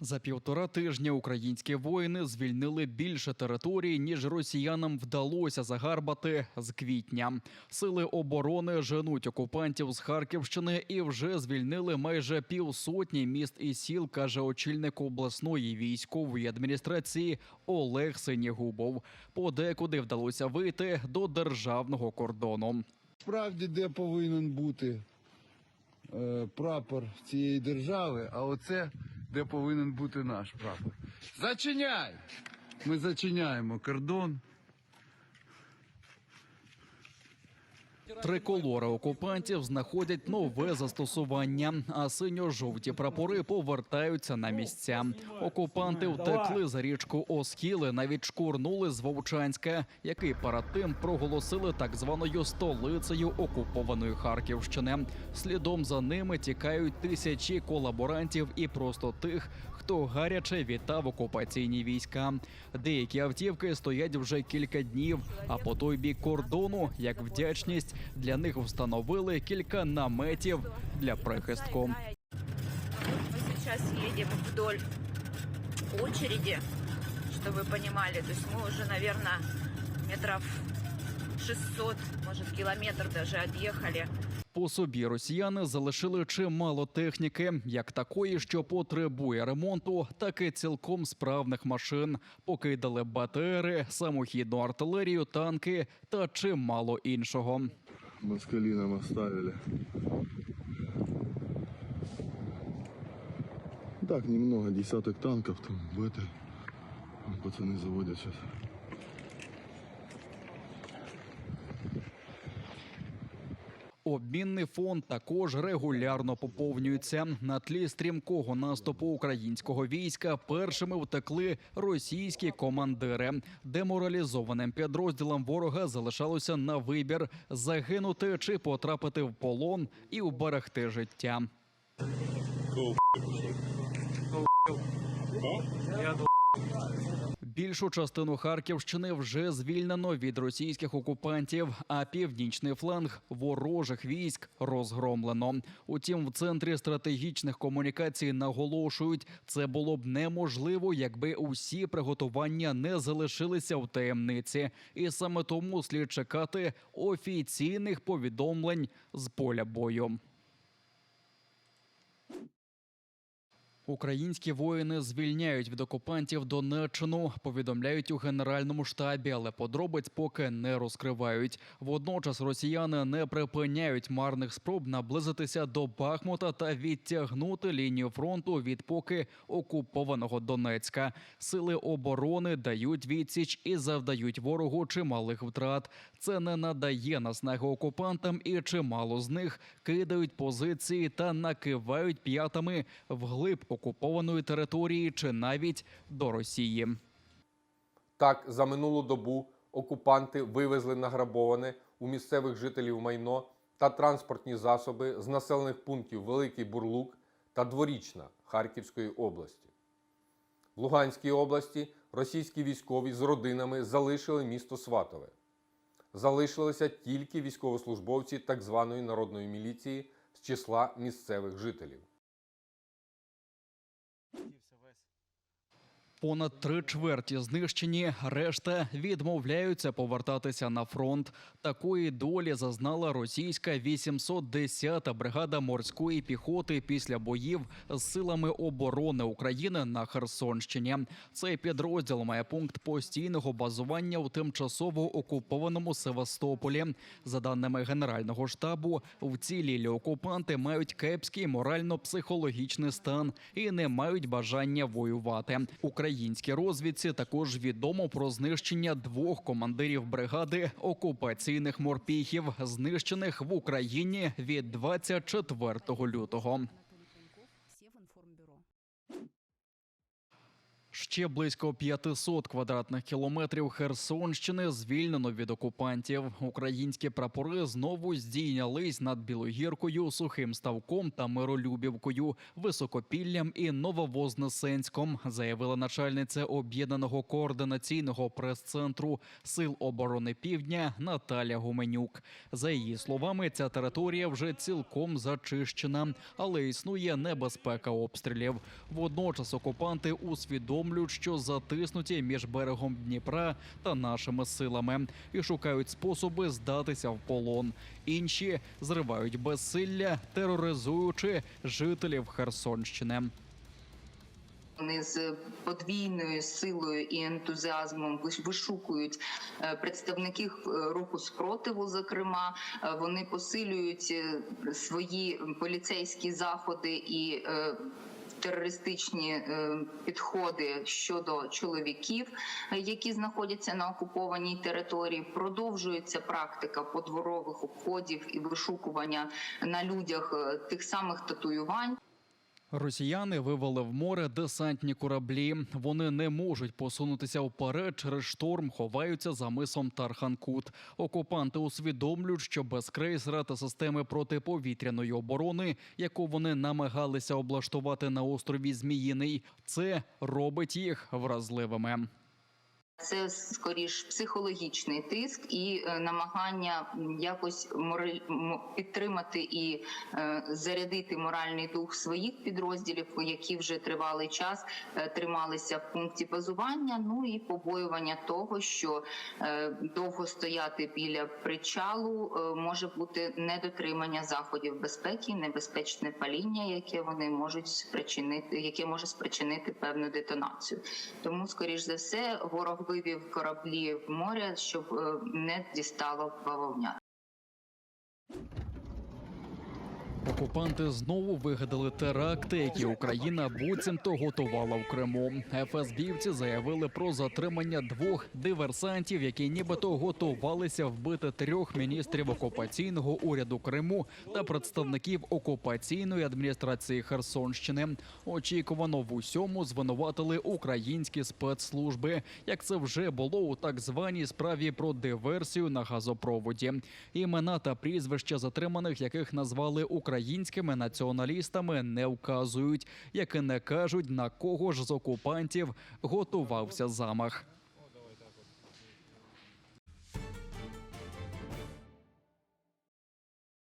За півтора тижня українські воїни звільнили більше територій, ніж росіянам вдалося загарбати з квітня. Сили оборони женуть окупантів з Харківщини і вже звільнили майже півсотні міст і сіл, каже очільник обласної військової адміністрації Олег Синігубов. Подекуди вдалося вийти до державного кордону. Справді, де повинен бути е, прапор цієї держави, а оце де повинен бути наш прапор. Зачиняй! Ми зачиняємо кордон. Триколори окупантів знаходять нове застосування, а синьо-жовті прапори повертаються на місця. Окупанти втекли за річку Оскіли, навіть шкурнули з Вовчанська, який перед тим проголосили так званою столицею окупованої Харківщини. Слідом за ними тікають тисячі колаборантів і просто тих, хто гаряче вітав окупаційні війська. Деякі автівки стоять вже кілька днів. А по той бік кордону, як вдячність, для них встановили кілька наметів для прихистку. Мы сейчас едем вдоль очереди, чтобы вы понимали. То есть мы уже, наверное, метров 600, может, километр даже отъехали. По собі росіяни залишили чимало техніки, як такої, що потребує ремонту, так і цілком справних машин. Покидали БТРи, самохідну артилерію, танки та чимало іншого. Москали нам оставили. Так, немного, десяток танков там в этой. Пацаны заводят сейчас. Обмінний фонд також регулярно поповнюється. На тлі стрімкого наступу українського війська першими втекли російські командири. Деморалізованим підрозділам ворога залишалося на вибір загинути чи потрапити в полон і уберегти життя. Більшу частину Харківщини вже звільнено від російських окупантів, а північний фланг ворожих військ розгромлено. Утім, в центрі стратегічних комунікацій наголошують, це було б неможливо, якби усі приготування не залишилися в таємниці, і саме тому слід чекати офіційних повідомлень з поля бою. Українські воїни звільняють від окупантів Донеччину, повідомляють у генеральному штабі, але подробиць поки не розкривають. Водночас росіяни не припиняють марних спроб наблизитися до Бахмута та відтягнути лінію фронту від поки окупованого Донецька. Сили оборони дають відсіч і завдають ворогу чималих втрат. Це не надає наснаги окупантам, і чимало з них кидають позиції та накивають п'ятами вглиб окупованої території чи навіть до Росії. Так, за минулу добу окупанти вивезли награбоване у місцевих жителів майно та транспортні засоби з населених пунктів Великий Бурлук та Дворічна Харківської області. В Луганській області російські військові з родинами залишили місто Сватове. Залишилися тільки військовослужбовці так званої народної міліції з числа місцевих жителів. Понад три чверті знищені, решта відмовляються повертатися на фронт. Такої долі зазнала російська 810-та бригада морської піхоти після боїв з силами оборони України на Херсонщині. Цей підрозділ має пункт постійного базування у тимчасово окупованому Севастополі. За даними генерального штабу, вцілілі окупанти мають кепський морально-психологічний стан і не мають бажання воювати. Українській розвідці також відомо про знищення двох командирів бригади окупаційних морпіхів, знищених в Україні від 24 лютого. Ще близько 500 квадратних кілометрів Херсонщини звільнено від окупантів. Українські прапори знову здійнялись над Білогіркою, Сухим Ставком та Миролюбівкою, Високопіллям і Нововознесенськом, заявила начальниця об'єднаного координаційного прес-центру Сил оборони Півдня Наталя Гуменюк. За її словами, ця територія вже цілком зачищена, але існує небезпека обстрілів. Водночас окупанти усвідомлюють, що затиснуті між берегом Дніпра та нашими силами і шукають способи здатися в полон. Інші зривають безсилля, тероризуючи жителів Херсонщини. Вони з подвійною силою і ентузіазмом вишукують е, представників е, руху спротиву. Зокрема, Е, вони посилюють свої поліцейські заходи і. Терористичні е, підходи щодо чоловіків, які знаходяться на окупованій території, продовжується практика подворових обходів і вишукування на людях е, тих самих татуювань. Росіяни вивели в море десантні кораблі. Вони не можуть посунутися вперед через шторм, ховаються за мисом Тарханкут. Окупанти усвідомлюють, що без крейсера та системи протиповітряної оборони, яку вони намагалися облаштувати на острові Зміїний, це робить їх вразливими. Це скоріш психологічний тиск і е, намагання якось мораль- підтримати і е, зарядити моральний дух своїх підрозділів, які вже тривалий час е, трималися в пункті базування. Ну і побоювання того, що довго стояти біля причалу може бути недотримання заходів безпеки, небезпечне паління, яке вони можуть спричинити, яке може спричинити певну детонацію. Тому, скоріш за все, ворог вивів кораблі в море, щоб е, не дістало бавовня. Окупанти знову вигадали теракти, які Україна буцімто готувала в Криму. ФСБівці заявили про затримання двох диверсантів, які нібито готувалися вбити трьох міністрів окупаційного уряду Криму та представників окупаційної адміністрації Херсонщини. Очікувано в усьому звинуватили українські спецслужби, як це вже було у так званій справі про диверсію на газопроводі. Імена та прізвища затриманих, яких назвали українськими націоналістами, не вказують, як і не кажуть на кого ж з окупантів готувався замах.